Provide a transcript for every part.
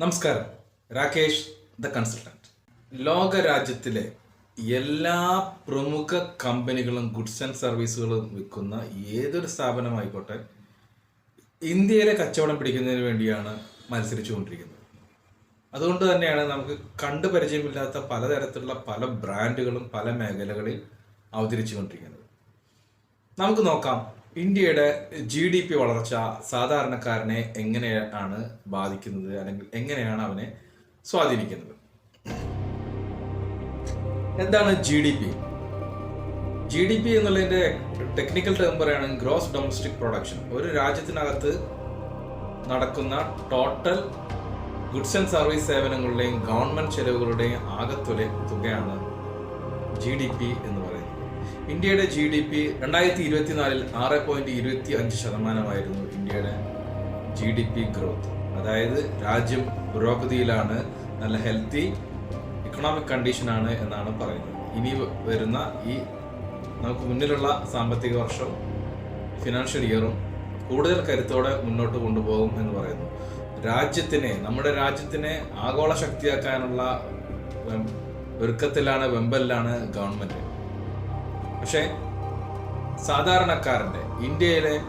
നമസ്കാരം. Rakesh the consultant. ലോകരാജ്യത്തിലെ എല്ലാ പ്രമുഖ കമ്പനികളും ഗുഡ്സ് ആൻഡ് സർവീസുകളും വിൽക്കുന്ന ഏതൊരു സ്ഥാപനമായിക്കോട്ടെ ഇന്ത്യയിലെ കച്ചവടം പിടിക്കുന്നതിന് വേണ്ടിയാണ് മത്സരിച്ചുകൊണ്ടിരിക്കുന്നത്. അതുകൊണ്ട് തന്നെയാണ് നമുക്ക് കണ്ടു പരിചയമില്ലാത്ത പലതരത്തിലുള്ള പല ബ്രാൻഡുകളും പല മേഖലകളിൽ അവതരിച്ചുകൊണ്ടിരിക്കുന്നത്. നമുക്ക് നോക്കാം. ഇന്ത്യയുടെ ജി ഡി പി വളർച്ച സാധാരണക്കാരനെ എങ്ങനെയാണ് ബാധിക്കുന്നത്? അല്ലെങ്കിൽ എങ്ങനെയാണ് അവനെ സ്വാധീനിക്കുന്നത്? എന്താണ് G D P G D P എന്നുള്ളതിന്റെ ടെക്നിക്കൽ ടേം പറയാണ് ഗ്രോസ് ഡൊമസ്റ്റിക് പ്രൊഡക്ഷൻ ഒരു രാജ്യത്തിനകത്ത് നടക്കുന്ന ടോട്ടൽ ഗുഡ്സ് ആൻഡ് സർവീസ് സേവനങ്ങളുടെയും ഗവൺമെന്റ് ചെലവുകളുടെയും ആകത്തുക തുകയാണ് ജി ഡി പി എന്ന് പറയുന്നത്. ഇന്ത്യയുടെ ജി ഡി പി രണ്ടായിരത്തി ഇരുപത്തിനാലിൽ ആറ് പോയിന്റ് ഇരുപത്തി അഞ്ച് ശതമാനമായിരുന്നു ഇന്ത്യയുടെ ജി ഡി പി ഗ്രോത്ത് അതായത് രാജ്യം പുരോഗതിയിലാണ് നല്ല ഹെൽത്തി ഇക്കണോമിക് കണ്ടീഷനാണ് എന്നാണ് പറയുന്നത്. ഇനി വരുന്ന ഈ നമുക്ക് മുന്നിലുള്ള സാമ്പത്തിക വർഷം ഫിനാൻഷ്യൽ ഇയറും കൂടുതൽ കരുത്തോടെ മുന്നോട്ട് കൊണ്ടുപോകും എന്ന് പറയുന്നു. രാജ്യത്തിനെ നമ്മുടെ രാജ്യത്തിനെ ആഗോള ശക്തിയാക്കാനുള്ള ഒരുക്കത്തിലാണ് വെമ്പലിലാണ് ഗവൺമെന്റ്. പക്ഷേ സാധാരണക്കാരന്റെ ഇന്ത്യയിലെ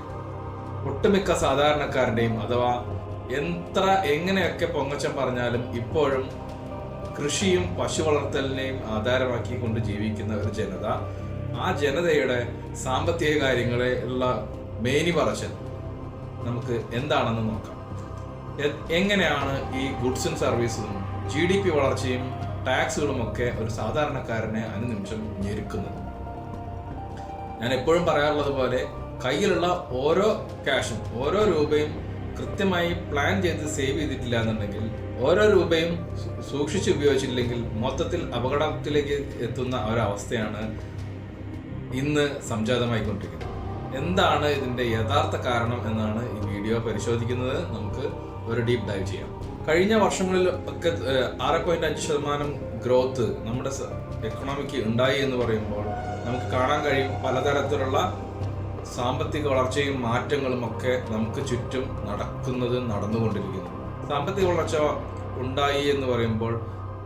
ഒട്ടുമിക്ക സാധാരണക്കാരന്റെയും അഥവാ എത്ര എങ്ങനെയൊക്കെ പൊങ്ങച്ചം പറഞ്ഞാലും ഇപ്പോഴും കൃഷിയും പശു വളർത്തലിനെയും ആധാരമാക്കിക്കൊണ്ട് ജീവിക്കുന്ന ഒരു ജനത ആ ജനതയുടെ സാമ്പത്തിക കാര്യങ്ങളെ ഉള്ള മേനി പറച്ചൽ നമുക്ക് എന്താണെന്ന് നോക്കാം. എങ്ങനെയാണ് ഈ ഗുഡ്സ് സർവീസും ജി ഡി പി വളർച്ചയും ടാക്സുകളുമൊക്കെ ഒരു സാധാരണക്കാരനെ അനുനിമിഷം ഞെരുക്കുന്നത്? ഞാൻ എപ്പോഴും പറയാറുള്ളത് പോലെ കയ്യിലുള്ള ഓരോ ക്യാഷും ഓരോ രൂപയും കൃത്യമായി പ്ലാൻ ചെയ്ത് സേവ് ചെയ്തിട്ടില്ല എന്നുണ്ടെങ്കിൽ ഓരോ രൂപയും സൂക്ഷിച്ച് ഉപയോഗിച്ചില്ലെങ്കിൽ മൊത്തത്തിൽ അപകടത്തിലേക്ക് എത്തുന്ന ഒരവസ്ഥയാണ് ഇന്ന് സംജാതമായിക്കൊണ്ടിരിക്കുന്നത്. എന്താണ് ഇതിന്റെ യഥാർത്ഥ കാരണം എന്നാണ് ഈ വീഡിയോ പരിശോധിക്കുന്നത്. നമുക്ക് ഒരു ഡീപ് ഡൈവ് ചെയ്യാം. കഴിഞ്ഞ വർഷങ്ങളിൽ ഒക്കെ ആറ് പോയിന്റ് അഞ്ച് ശതമാനം ഗ്രോത്ത് നമ്മുടെ എക്കണോമിക്ക് ഉണ്ടായി എന്ന് പറയുമ്പോൾ നമുക്ക് കാണാൻ കഴിയും പലതരത്തിലുള്ള സാമ്പത്തിക വളർച്ചയും മാറ്റങ്ങളും ഒക്കെ നമുക്ക് ചുറ്റും നടക്കുന്നത് നടന്നുകൊണ്ടിരിക്കുന്നു. സാമ്പത്തിക വളർച്ച ഉണ്ടായി എന്ന് പറയുമ്പോൾ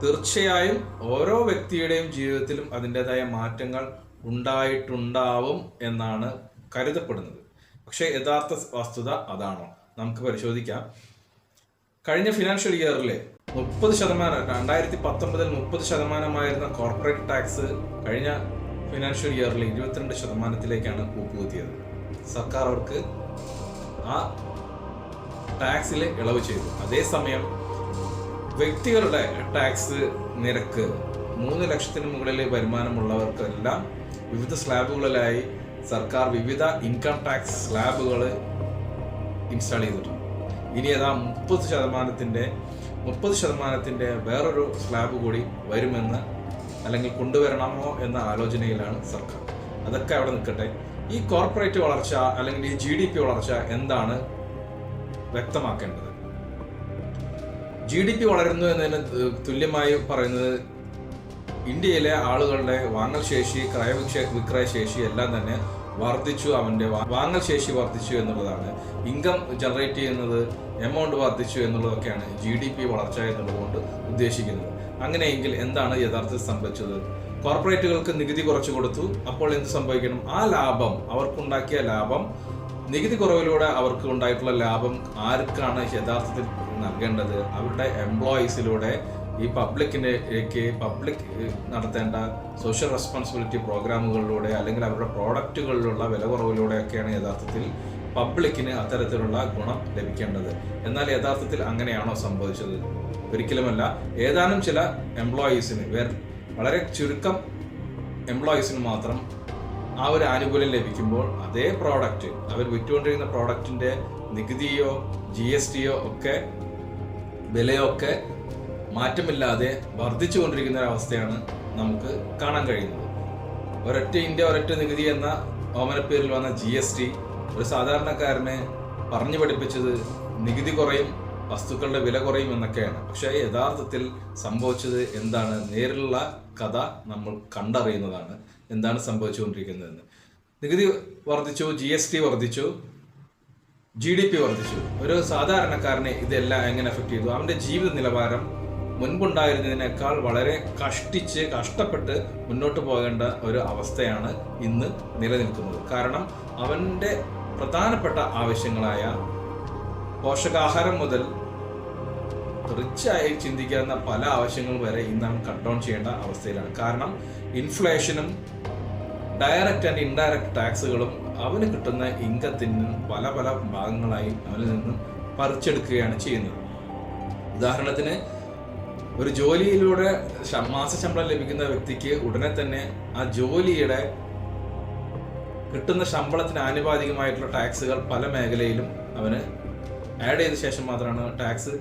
തീർച്ചയായും ഓരോ വ്യക്തിയുടെയും ജീവിതത്തിലും അതിന്റെതായ മാറ്റങ്ങൾ ഉണ്ടായിട്ടുണ്ടാവും എന്നാണ് കരുതപ്പെടുന്നത്. പക്ഷേ യഥാർത്ഥ വസ്തുത അതാണോ? നമുക്ക് പരിശോധിക്കാം. കഴിഞ്ഞ ഫിനാൻഷ്യൽ ഇയറിലെ മുപ്പത് ശതമാനം രണ്ടായിരത്തി പത്തൊമ്പതിൽ മുപ്പത് ശതമാനമായിരുന്ന കോർപ്പറേറ്റ് ടാക്സ് കഴിഞ്ഞ ഫിനാൻഷ്യൽ ഇയറിൽ ഇരുപത്തിരണ്ട് ശതമാനത്തിലേക്കാണ് കൂപ്പുകുത്തിയത് സർക്കാർ അവർക്ക് ആ ടാക്സിൽ ഇളവ് ചെയ്തു. അതേസമയം വ്യക്തികളുടെ ടാക്സ് നിരക്ക് മൂന്ന് ലക്ഷത്തിന് മുകളിൽ വരുമാനമുള്ളവർക്കെല്ലാം വിവിധ സ്ലാബുകളിലായി സർക്കാർ വിവിധ ഇൻകം ടാക്സ് സ്ലാബുകൾ ഇൻസ്റ്റാൾ ചെയ്തിട്ടുണ്ട്. ഇനി അതാ മുപ്പത് ശതമാനത്തിന്റെ മുപ്പത് ശതമാനത്തിന്റെ വേറൊരു സ്ലാബ് കൂടി വരുമെന്ന് അല്ലെങ്കിൽ കൊണ്ടുവരണമോ എന്ന ആലോചനയിലാണ് സർക്കാർ. അതൊക്കെ അവിടെ നിൽക്കട്ടെ. ഈ കോർപ്പറേറ്റ് വളർച്ച അല്ലെങ്കിൽ ഈ ജി ഡി പി വളർച്ച എന്താണ് വ്യക്തമാക്കേണ്ടത്? ജി ഡി പി വളരുന്നു എന്നതിന് തുല്യമായി പറയുന്നത് ഇന്ത്യയിലെ ആളുകളുടെ വാങ്ങൽ ശേഷി ക്രയവിക്ഷ വിക്രയ ശേഷി എല്ലാം തന്നെ വർദ്ധിച്ചു അവന്റെ വാങ്ങൽ ശേഷി വർദ്ധിച്ചു എന്നുള്ളതാണ്. ഇൻകം ജനറേറ്റ് ചെയ്യുന്നത് എമൗണ്ട് വർദ്ധിച്ചു എന്നുള്ളതൊക്കെയാണ് ജി ഡി പി വളർച്ച എന്നുള്ളതുകൊണ്ട് ഉദ്ദേശിക്കുന്നത്. അങ്ങനെയെങ്കിൽ എന്താണ് യഥാർത്ഥത്തിൽ സംഭവിച്ചത്? കോർപ്പറേറ്റുകൾക്ക് നികുതി കുറച്ചു കൊടുത്തു. അപ്പോൾ എന്ത് സംഭവിക്കണം? ആ ലാഭം അവർക്കുണ്ടാക്കിയ ലാഭം നികുതി കുറവിലൂടെ അവർക്ക് ഉണ്ടായിട്ടുള്ള ലാഭം ആർക്കാണ് യഥാർത്ഥത്തിൽ നൽകേണ്ടത്? അവരുടെ എംപ്ലോയീസിലൂടെ ഈ പബ്ലിക്കിലേക്ക് പബ്ലിക് നടത്തേണ്ട സോഷ്യൽ റെസ്പോൺസിബിലിറ്റി പ്രോഗ്രാമുകളിലൂടെ അല്ലെങ്കിൽ അവരുടെ പ്രോഡക്റ്റുകളിലുള്ള വില കുറവിലൂടെയൊക്കെയാണ് യഥാർത്ഥത്തിൽ പബ്ലിക്കിന് അത്തരത്തിലുള്ള ഗുണം ലഭിക്കേണ്ടത്. എന്നാൽ യഥാർത്ഥത്തിൽ അങ്ങനെയാണോ സംഭവിച്ചത്? ഒരിക്കലുമല്ല. ഏതാനും ചില എംപ്ലോയീസിന് വളരെ ചുരുക്കം എംപ്ലോയീസിന് മാത്രം ആ ഒരു ആനുകൂല്യം ലഭിക്കുമ്പോൾ അതേ പ്രോഡക്റ്റ് അവർ വിറ്റുകൊണ്ടിരിക്കുന്ന പ്രോഡക്റ്റിന്റെ നികുതിയോ ജി എസ് ടിയോ ഒക്കെ വിലയൊക്കെ മാറ്റമില്ലാതെ വർദ്ധിച്ചുകൊണ്ടിരിക്കുന്ന ഒരു അവസ്ഥയാണ് നമുക്ക് കാണാൻ കഴിയുന്നത്. ഒരൊറ്റ ഇന്ത്യ ഒരൊറ്റ നികുതി എന്ന ഓമനപ്പേരിൽ വന്ന ജി എസ് ടി ഒരു സാധാരണക്കാരനെ പറഞ്ഞു പഠിപ്പിച്ചത് നികുതി കുറയും വസ്തുക്കളുടെ വില കുറയും എന്നൊക്കെയാണ്. പക്ഷേ യഥാർത്ഥത്തിൽ സംഭവിച്ചത് എന്താണ്? നേരിലുള്ള കഥ നമ്മൾ കണ്ടറിയുന്നതാണ്. എന്താണ് സംഭവിച്ചുകൊണ്ടിരിക്കുന്നതെന്ന്. നികുതി വർദ്ധിച്ചു ജി എസ് ടി വർദ്ധിച്ചു ജി ഡി പി വർദ്ധിച്ചു. ഒരു സാധാരണക്കാരനെ ഇതെല്ലാം എങ്ങനെ എഫക്ട് ചെയ്തു? അവന്റെ ജീവിത നിലവാരം മുൻപുണ്ടായിരുന്നതിനേക്കാൾ വളരെ കഷ്ടിച്ച് കഷ്ടപ്പെട്ട് മുന്നോട്ട് പോകേണ്ട ഒരു അവസ്ഥയാണ് ഇന്ന് നിലനിൽക്കുന്നത്. കാരണം അവന്റെ പ്രധാനപ്പെട്ട ആവശ്യങ്ങളായ പോഷകാഹാരം മുതൽ റിച്ചായി ചിന്തിക്കാവുന്ന പല ആവശ്യങ്ങളും വരെ ഇന്ന് നാം കട്ട് ഡൗൺ ചെയ്യേണ്ട അവസ്ഥയിലാണ്. കാരണം ഇൻഫ്ലേഷനും ഡയറക്റ്റ് ആൻഡ് ഇൻഡയറക്റ്റ് ടാക്സുകളും അവന് കിട്ടുന്ന ഇൻകത്തിൽ നിന്നും പല പല ഭാഗങ്ങളായി അവനിൽ നിന്നും പറിച്ചെടുക്കുകയാണ് ചെയ്യുന്നത്. ഉദാഹരണത്തിന് ഒരു ജോലിയിലൂടെ മാസശമ്പളം ലഭിക്കുന്ന വ്യക്തിക്ക് ഉടനെ തന്നെ ആ ജോലിയുടെ കിട്ടുന്ന ശമ്പളത്തിന് ആനുപാതികമായിട്ടുള്ള ടാക്സുകൾ പല മേഖലയിലും അവന് ആഡ് ചെയ്ത ശേഷം മാത്രമാണ് ടാക്സ്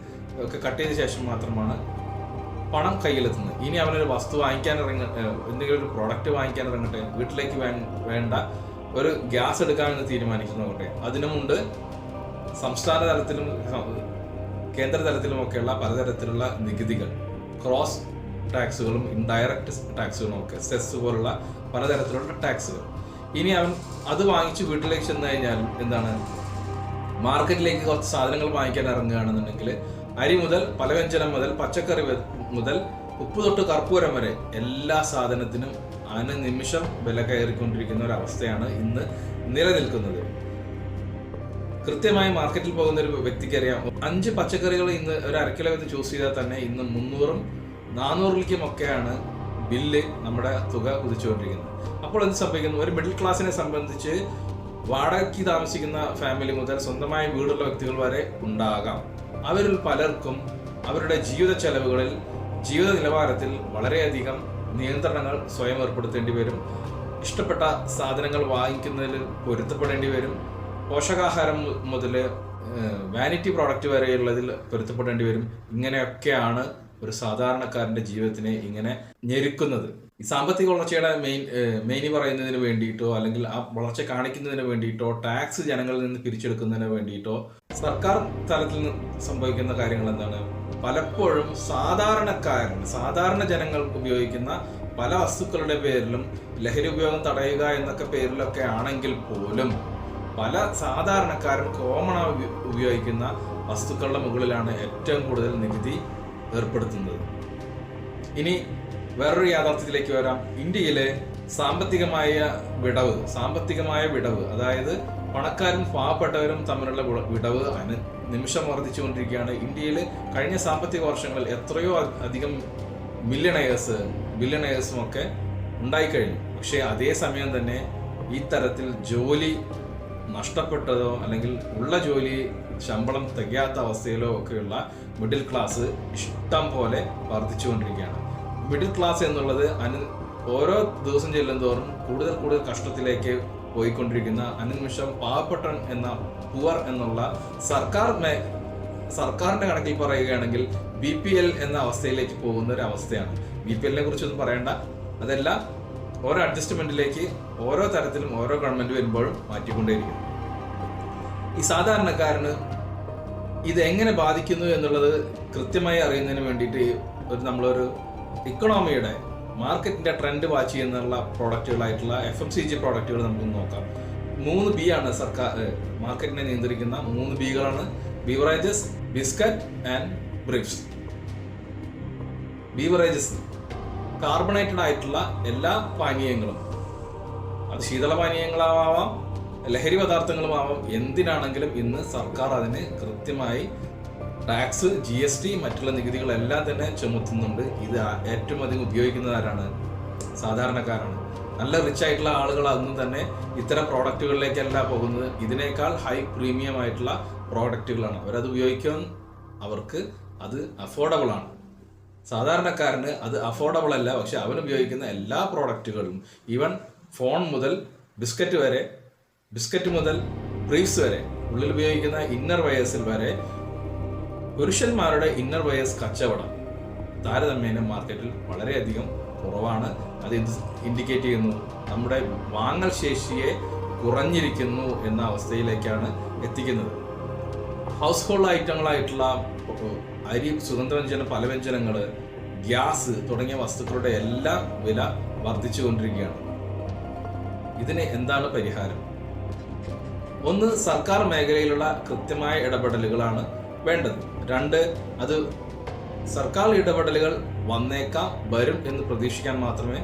ഒക്കെ കട്ട് ചെയ്ത ശേഷം മാത്രമാണ് പണം കയ്യിലെത്തുന്നത്. ഇനി അവനൊരു വസ്തു വാങ്ങിക്കാൻ ഇറങ്ങ എന്തെങ്കിലും ഒരു പ്രോഡക്റ്റ് വാങ്ങിക്കാൻ ഇറങ്ങട്ടെ വീട്ടിലേക്ക് വേണ്ട ഒരു ഗ്യാസ് എടുക്കാമെന്ന് തീരുമാനിക്കുന്നവരുടെ അതിനുമുണ്ട് സംസ്ഥാന തലത്തിലും കേന്ദ്ര തലത്തിലുമൊക്കെയുള്ള പലതരത്തിലുള്ള നികുതികൾ ക്രോസ് ടാക്സുകളും ഇൻഡയറക്റ്റ് ടാക്സുകളും ഒക്കെ സെസ് പോലുള്ള പലതരത്തിലുള്ള ടാക്സുകൾ ഇനി അവൻ അത് വാങ്ങിച്ച് വീട്ടിലേക്ക് ചെന്ന് കഴിഞ്ഞാൽ എന്താണ്? മാർക്കറ്റിലേക്ക് കുറച്ച് സാധനങ്ങൾ വാങ്ങിക്കാൻ ഇറങ്ങുകയാണെന്നുണ്ടെങ്കിൽ അരി മുതൽ പലവ്യഞ്ജനം മുതൽ പച്ചക്കറി മുതൽ ഉപ്പ് തൊട്ട് കർപ്പൂരം വരെ എല്ലാ സാധനത്തിനും അനുനിമിഷം നിമിഷം വില കയറിക്കൊണ്ടിരിക്കുന്ന ഒരു അവസ്ഥയാണ് ഇന്ന് നിലനിൽക്കുന്നത്. കൃത്യമായി മാർക്കറ്റിൽ പോകുന്ന ഒരു വ്യക്തിക്ക് അറിയാം. അഞ്ച് പച്ചക്കറികൾ ഇന്ന് ഒരു അരക്കിലോ വെച്ച് ചൂസ് ചെയ്താൽ തന്നെ ഇന്ന് മുന്നൂറും നാനൂറിലേക്കും ഒക്കെയാണ് ബില്ല് നമ്മുടെ തുക കുതിച്ചുകൊണ്ടിരിക്കുന്നത് അപ്പോൾ എന്ത് സംഭവിക്കുന്നു? ഒരു മിഡിൽ ക്ലാസ്സിനെ സംബന്ധിച്ച് വാടകയ്ക്ക് താമസിക്കുന്ന ഫാമിലി മുതൽ സ്വന്തമായി വീടുള്ള വ്യക്തികൾ വരെ ഉണ്ടാകാം. അവരിൽ പലർക്കും അവരുടെ ജീവിത ചെലവുകളിൽ ജീവിത നിലവാരത്തിൽ വളരെയധികം നിയന്ത്രണങ്ങൾ സ്വയം ഏർപ്പെടുത്തേണ്ടി വരും. ഇഷ്ടപ്പെട്ട സാധനങ്ങൾ വാങ്ങിക്കുന്നതിൽ പൊരുത്തപ്പെടേണ്ടി വരും. പോഷകാഹാരം മുതൽ വാനിറ്റി പ്രോഡക്റ്റ് വരെയുള്ളതിൽ പൊരുത്തപ്പെടേണ്ടി വരും. ഇങ്ങനെയൊക്കെയാണ് ഒരു സാധാരണക്കാരന്റെ ജീവിതത്തിനെ ഇങ്ങനെ ഞെരുക്കുന്നത്. ഈ സാമ്പത്തിക വളർച്ചയുടെ മെയിൻ മെയിനി പറയുന്നതിന് വേണ്ടിയിട്ടോ അല്ലെങ്കിൽ ആ വളർച്ച കാണിക്കുന്നതിന് വേണ്ടിയിട്ടോ ടാക്സ് ജനങ്ങളിൽ നിന്ന് പിരിച്ചെടുക്കുന്നതിന് വേണ്ടിയിട്ടോ സർക്കാർ തലത്തിൽ നിന്ന് സംഭവിക്കുന്ന കാര്യങ്ങൾ എന്താണ്? പലപ്പോഴും സാധാരണക്കാരൻ സാധാരണ ജനങ്ങൾ ഉപയോഗിക്കുന്ന പല വസ്തുക്കളുടെ പേരിലും ലഹരി ഉപയോഗം തടയുക എന്നൊക്കെ പേരിലൊക്കെ ആണെങ്കിൽ പോലും പല സാധാരണക്കാരും കോമൺ ഉപയോഗിക്കുന്ന വസ്തുക്കളുടെ മുകളിലാണ് ഏറ്റവും കൂടുതൽ നികുതി ഏർപ്പെടുത്തുന്നത്. ഇനി വേറൊരു യാഥാർത്ഥ്യത്തിലേക്ക് വരാം. ഇന്ത്യയിലെ സാമ്പത്തികമായ വിടവ് സാമ്പത്തികമായ വിടവ് അതായത് പണക്കാരും പാവപ്പെട്ടവരും തമ്മിലുള്ള വിടവ് അനു നിമിഷം വർദ്ധിച്ചുകൊണ്ടിരിക്കുകയാണ്. ഇന്ത്യയിൽ കഴിഞ്ഞ സാമ്പത്തിക വർഷങ്ങളിൽ എത്രയോ അധികം മില്യണയേഴ്സ് ബില്യണയേഴ്സും ഒക്കെ ഉണ്ടായിക്കഴിഞ്ഞു. പക്ഷേ അതേ സമയം തന്നെ ഈ തരത്തിൽ ജോലി നഷ്ടപ്പെട്ടതോ അല്ലെങ്കിൽ ഉള്ള ജോലി ശമ്പളം തികയാത്ത അവസ്ഥയിലോ ഒക്കെയുള്ള മിഡിൽ ക്ലാസ് ഇഷ്ടം പോലെ വർദ്ധിച്ചുകൊണ്ടിരിക്കുകയാണ്. മിഡിൽ ക്ലാസ് എന്നുള്ളത് അനു ഓരോ ദിവസം ചെല്ലും തോറും കൂടുതൽ കൂടുതൽ കഷ്ടത്തിലേക്ക് പോയിക്കൊണ്ടിരിക്കുന്ന അനുനിമിഷം പാവപ്പെട്ടൻ എന്ന പുവർ എന്നുള്ള സർക്കാർ സർക്കാരിന്റെ കണക്കിൽ പറയുകയാണെങ്കിൽ ബി പി എൽ എന്ന അവസ്ഥയിലേക്ക് പോകുന്ന ഒരു അവസ്ഥയാണ്. ബി പി എല്ലിനെ കുറിച്ചൊന്നും പറയണ്ട. അതെല്ലാം ഓരോ അഡ്ജസ്റ്റ്മെന്റിലേക്ക് ഓരോ തരത്തിലും ഓരോ ഗവൺമെന്റ് വരുമ്പോഴും മാറ്റിക്കൊണ്ടേയിരിക്കും ഈ സാധാരണക്കാരന് ഇത് എങ്ങനെ ബാധിക്കുന്നു എന്നുള്ളത് കൃത്യമായി അറിയുന്നതിന് വേണ്ടിയിട്ട് ഒരു നമ്മളൊരു ഇക്കണോമിയുടെ മാർക്കറ്റിന്റെ ട്രെൻഡ് വാച്ച് ചെയ്യുന്നുള്ള പ്രോഡക്റ്റുകളായിട്ടുള്ള എഫ് എം സി ജി പ്രോഡക്റ്റുകൾ നമുക്ക് നോക്കാം. മൂന്ന് ബി ആണ് സർക്കാർ മാർക്കറ്റിനെ നിയന്ത്രിക്കുന്ന മൂന്ന് ബികളാണ് beverages biscuit and briefs beverages carbonated ആയിട്ടുള്ള എല്ലാ പാനീയങ്ങളും. അത് ശീതളപാനീയങ്ങളാവാം ലഹരി പദാർത്ഥങ്ങളുമാവാം എന്തിനാണെങ്കിലും ഇന്ന് സർക്കാർ അതിന് കൃത്യമായി ടാക്സ് ജി എസ് ടി മറ്റുള്ള നികുതികളെല്ലാം തന്നെ ചുമത്തുന്നുണ്ട്. ഇത് ഏറ്റവും അധികം ഉപയോഗിക്കുന്നത് ആരാണ്? സാധാരണക്കാരാണ്. നല്ല റിച്ച് ആയിട്ടുള്ള ആളുകൾ അന്ന് തന്നെ ഇത്തരം പ്രോഡക്റ്റുകളിലേക്കല്ല പോകുന്നത്. ഇതിനേക്കാൾ ഹൈ പ്രീമിയം ആയിട്ടുള്ള പ്രോഡക്റ്റുകളാണ്. അവരത് ഉപയോഗിക്കാൻ അവർക്ക് അത് അഫോർഡബിൾ ആണ്. സാധാരണക്കാരന് അത് അഫോർഡബിൾ അല്ല പക്ഷെ അവൻ ഉപയോഗിക്കുന്ന എല്ലാ പ്രോഡക്റ്റുകളും ഈവൻ ഫോൺ മുതൽ ബിസ്ക്കറ്റ് വരെ ബിസ്ക്കറ്റ് മുതൽ ബ്രീഫ്സ് വരെ ഉള്ളിൽ ഉപയോഗിക്കുന്ന ഇന്നർ വയസ്സിൽ വരെ പുരുഷന്മാരുടെ ഇന്നർ വയസ് കച്ചവടം താരതമ്യേന മാർക്കറ്റിൽ വളരെയധികം കുറവാണ്. അത് ഇൻഡിക്കേറ്റ് ചെയ്യുന്നു. നമ്മുടെ വാങ്ങൽ ശേഷിയെ കുറഞ്ഞിരിക്കുന്നു എന്ന അവസ്ഥയിലേക്കാണ് എത്തിക്കുന്നത്. ഹൗസ് ഹോൾഡ് ഐറ്റങ്ങളായിട്ടുള്ള അരി സുഗന്ധവ്യഞ്ജന പലവ്യഞ്ജനങ്ങൾ ഗ്യാസ് തുടങ്ങിയ വസ്തുക്കളുടെ എല്ലാ വില വർദ്ധിച്ചുകൊണ്ടിരിക്കുകയാണ്. ഇതിന് എന്താണ് പരിഹാരം? ഒന്ന് സർക്കാർ മേഖലയിലുള്ള കൃത്യമായ ഇടപെടലുകളാണ് വേണ്ടത്. രണ്ട് അത് സർക്കാർ ഇടപെടലുകൾ വന്നേക്കാം വരും എന്ന് പ്രതീക്ഷിക്കാൻ മാത്രമേ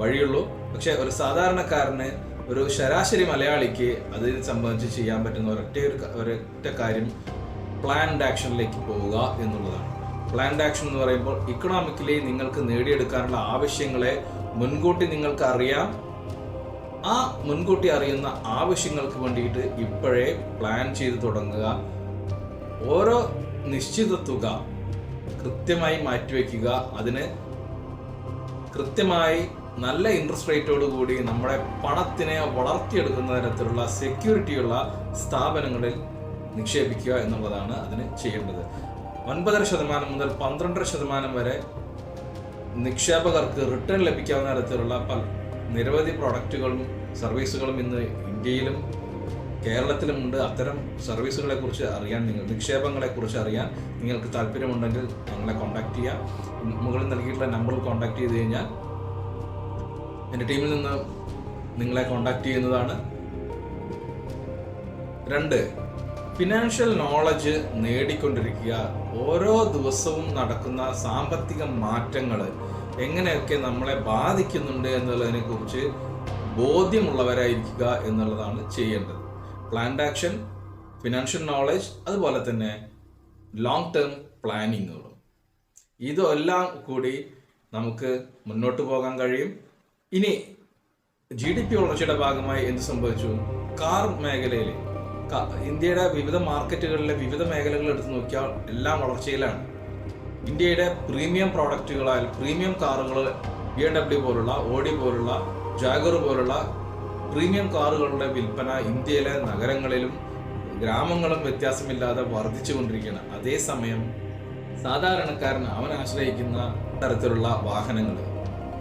വഴിയുള്ളൂ. പക്ഷെ ഒരു സാധാരണക്കാരന് ഒരു ശരാശരി മലയാളിക്ക് അതിനെ സംബന്ധിച്ച് ചെയ്യാൻ പറ്റുന്ന ഒരൊറ്റ ഒരു ഒരൊറ്റ കാര്യം പ്ലാൻഡ് ആക്ഷനിലേക്ക് പോവുക എന്നുള്ളതാണ്. പ്ലാൻഡ് ആക്ഷൻ എന്ന് പറയുമ്പോൾ ഇക്കണോമിക്കലി നിങ്ങൾക്ക് നേടിയെടുക്കാനുള്ള ആവശ്യങ്ങളെ മുൻകൂട്ടി നിങ്ങൾക്ക് അറിയാം. ആ മുൻകൂട്ടി അറിയുന്ന ആവശ്യങ്ങൾക്ക് വേണ്ടിയിട്ട് ഇപ്പോഴേ പ്ലാൻ ചെയ്ത് തുടങ്ങുക. ഓരോ നിശ്ചിത തുക കൃത്യമായി മാറ്റിവെക്കുക. അതിന് കൃത്യമായി നല്ല ഇൻട്രസ്റ്റ് റേറ്റോട് കൂടി നമ്മുടെ പണത്തിനെ വളർത്തിയെടുക്കുന്ന തരത്തിലുള്ള സെക്യൂരിറ്റിയുള്ള സ്ഥാപനങ്ങളിൽ നിക്ഷേപിക്കുക എന്നുള്ളതാണ് അതിന് ചെയ്യേണ്ടത്. ഒൻപതര ശതമാനം മുതൽ പന്ത്രണ്ടര ശതമാനം വരെ നിക്ഷേപകർക്ക് റിട്ടേൺ ലഭിക്കാവുന്ന തരത്തിലുള്ള പല നിരവധി പ്രോഡക്റ്റുകളും സർവീസുകളും ഇന്ന് ഇന്ത്യയിലും കേരളത്തിലുമുണ്ട് അത്തരം സർവീസുകളെ കുറിച്ച് അറിയാൻ നിങ്ങൾ നിക്ഷേപങ്ങളെ കുറിച്ച് അറിയാൻ നിങ്ങൾക്ക് താല്പര്യമുണ്ടെങ്കിൽ ഞങ്ങളെ കോൺടാക്ട് ചെയ്യാം മുകളിൽ നൽകിയിട്ടുള്ള നമ്പറിൽ കോൺടാക്ട് ചെയ്ത് കഴിഞ്ഞാൽ എന്റെ ടീമിൽ നിന്ന് നിങ്ങളെ കോൺടാക്ട് ചെയ്യുന്നതാണ്. രണ്ട് ഫിനാൻഷ്യൽ നോളജ് നേടിക്കൊണ്ടിരിക്കുക. ഓരോ ദിവസവും നടക്കുന്ന സാമ്പത്തിക മാറ്റങ്ങൾ എങ്ങനെയൊക്കെ നമ്മളെ ബാധിക്കുന്നുണ്ട് എന്നുള്ളതിനെ കുറിച്ച് ബോധ്യമുള്ളവരായിരിക്കുക എന്നുള്ളതാണ് ചെയ്യേണ്ടത്. പ്ലാൻഡ് ആക്ഷൻ ഫിനാൻഷ്യൽ നോളജ് അതുപോലെ തന്നെ ലോങ് ടേം പ്ലാനിങ്ങുകളും ഇതെല്ലാം കൂടി നമുക്ക് മുന്നോട്ട് പോകാൻ കഴിയും. ഇനി ജി ഡി പി വളർച്ചയുടെ ഭാഗമായി എന്ത് സംഭവിച്ചു? കാർ മേഖലയിൽ ഇന്ത്യയുടെ വിവിധ മാർക്കറ്റുകളിലെ വിവിധ മേഖലകൾ എടുത്ത് നോക്കിയാൽ എല്ലാം വളർച്ചയിലാണ്. ഇന്ത്യയുടെ പ്രീമിയം പ്രോഡക്റ്റുകളായ പ്രീമിയം കാറുകൾ ബി എം ഡബ്ല്യു പോലുള്ള ഓഡി പോലുള്ള ജാഗർ പോലുള്ള പ്രീമിയം കാറുകളുടെ വിൽപ്പന ഇന്ത്യയിലെ നഗരങ്ങളിലും ഗ്രാമങ്ങളും വ്യത്യാസമില്ലാതെ വർദ്ധിച്ചുകൊണ്ടിരിക്കുകയാണ്. അതേസമയം സാധാരണക്കാരൻ അവൻ ആശ്രയിക്കുന്ന തരത്തിലുള്ള വാഹനങ്ങൾ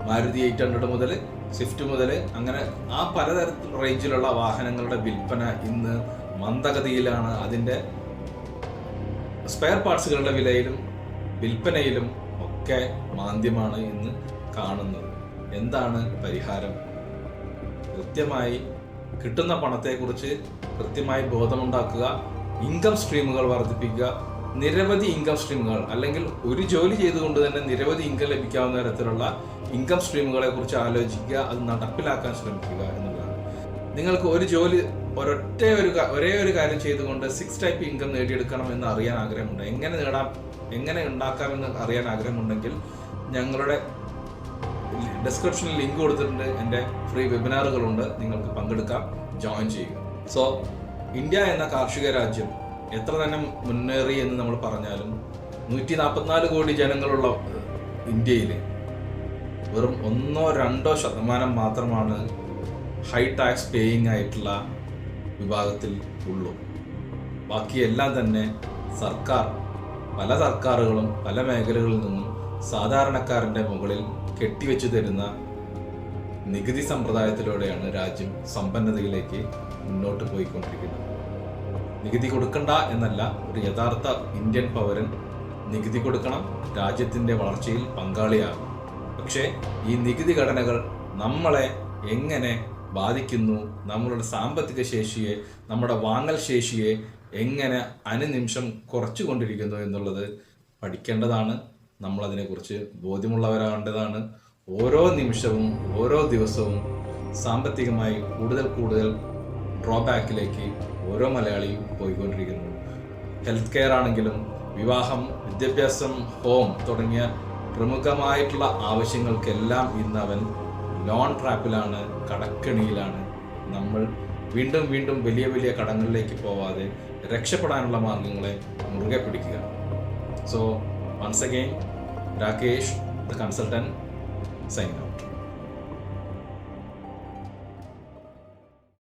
മാരുതി എയ്റ്റ് ഹൺഡ്രഡ് മുതൽ സ്വിഫ്റ്റ് മുതൽ അങ്ങനെ ആ പലതരത്തിൽ റേഞ്ചിലുള്ള വാഹനങ്ങളുടെ വിൽപ്പന ഇന്ന് മന്ദഗതിയിലാണ് അതിന്റെ സ്പെയർ പാർട്സുകളുടെ വിലയിലും വിൽപ്പനയിലും ഒക്കെ മാന്ദ്യമാണ് ഇന്ന് കാണുന്നത്. എന്താണ് പരിഹാരം? കൃത്യമായി കിട്ടുന്ന പണത്തെക്കുറിച്ച് കൃത്യമായി ബോധമുണ്ടാക്കുക ഇൻകം സ്ട്രീമുകൾ വർദ്ധിപ്പിക്കുക നിരവധി ഇൻകം സ്ട്രീമുകൾ അല്ലെങ്കിൽ ഒരു ജോലി ചെയ്തുകൊണ്ട് തന്നെ നിരവധി ഇൻകം ലഭിക്കാവുന്ന തരത്തിലുള്ള ഇൻകം സ്ട്രീമുകളെ കുറിച്ച് ആലോചിക്കുക അത് നടപ്പിലാക്കാൻ ശ്രമിക്കുക എന്നുള്ളതാണ്. നിങ്ങൾക്ക് ഒരു ജോലി ഒരൊറ്റ ഒരു ഒരേ ഒരു കാര്യം ചെയ്തുകൊണ്ട് സിക്സ് ടൈപ്പ് ഇൻകം നേടിയെടുക്കണം എന്ന് അറിയാൻ ആഗ്രഹമുണ്ട്. എങ്ങനെ നേടാം എങ്ങനെ ഉണ്ടാക്കാമെന്ന് അറിയാൻ ആഗ്രഹമുണ്ടെങ്കിൽ ഞങ്ങളുടെ ഡിസ്ക്രിപ്ഷനിൽ ലിങ്ക് കൊടുത്തിട്ടുണ്ട്. എന്റെ ഫ്രീ വെബിനാറുകളുണ്ട് നിങ്ങൾക്ക് പങ്കെടുക്കാം ജോയിൻ ചെയ്യുക. സോ ഇന്ത്യ എന്ന കാർഷിക രാജ്യം എത്ര തന്നെ മുന്നേറി എന്ന് നമ്മൾ പറഞ്ഞാലും നൂറ്റി നാൽപ്പത്തിനാല് കോടി ജനങ്ങളുള്ള ഇന്ത്യയിൽ വെറും ഒന്നോ രണ്ടോ ശതമാനം മാത്രമാണ് ഹൈ ടാക്സ് പേയിങ് ആയിട്ടുള്ള വിഭാഗത്തിൽ ഉള്ളൂ. ബാക്കിയെല്ലാം തന്നെ സർക്കാർ പല സർക്കാരുകളും പല മേഖലകളിൽ നിന്നും സാധാരണക്കാരന്റെ മുകളിൽ കെട്ടിവെച്ചു തരുന്ന നികുതി സമ്പ്രദായത്തിലൂടെയാണ് രാജ്യം സമ്പന്നതയിലേക്ക് മുന്നോട്ട് പോയിക്കൊണ്ടിരിക്കുന്നത്. നികുതി കൊടുക്കണ്ട എന്നല്ല ഒരു യഥാർത്ഥ ഇന്ത്യൻ പൗരൻ നികുതി കൊടുക്കണം രാജ്യത്തിന്റെ വളർച്ചയിൽ പങ്കാളിയാകും. പക്ഷേ ഈ നികുതി ഘടനകൾ നമ്മളെ എങ്ങനെ ബാധിക്കുന്നു. നമ്മളുടെ സാമ്പത്തിക ശേഷിയെ നമ്മുടെ വാങ്ങൽ ശേഷിയെ എങ്ങനെ അനുനിമിഷം കുറച്ചുകൊണ്ടിരിക്കുന്നു എന്നുള്ളത് പഠിക്കേണ്ടതാണ്. നമ്മളതിനെക്കുറിച്ച് ബോധ്യമുള്ളവരാകേണ്ടതാണ്. ഓരോ നിമിഷവും ഓരോ ദിവസവും സാമ്പത്തികമായി കൂടുതൽ കൂടുതൽ ഡ്രോബാക്കിലേക്ക് ഓരോ മലയാളിയും പോയിക്കൊണ്ടിരിക്കുന്നു. ഹെൽത്ത് കെയർ ആണെങ്കിലും വിവാഹം വിദ്യാഭ്യാസം ഹോം തുടങ്ങിയ പ്രമുഖമായിട്ടുള്ള ആവശ്യങ്ങൾക്കെല്ലാം ഇന്ന് അവൻ ലോൺ ട്രാപ്പിലാണ് കടക്കെണിയിലാണ് നമ്മൾ വീണ്ടും വീണ്ടും വലിയ വലിയ കടങ്ങളിലേക്ക് പോവാതെ രക്ഷപ്പെടാനുള്ള മാർഗങ്ങളെ മുറുകെ പിടിക്കുക. So once again Rakesh the consultant sign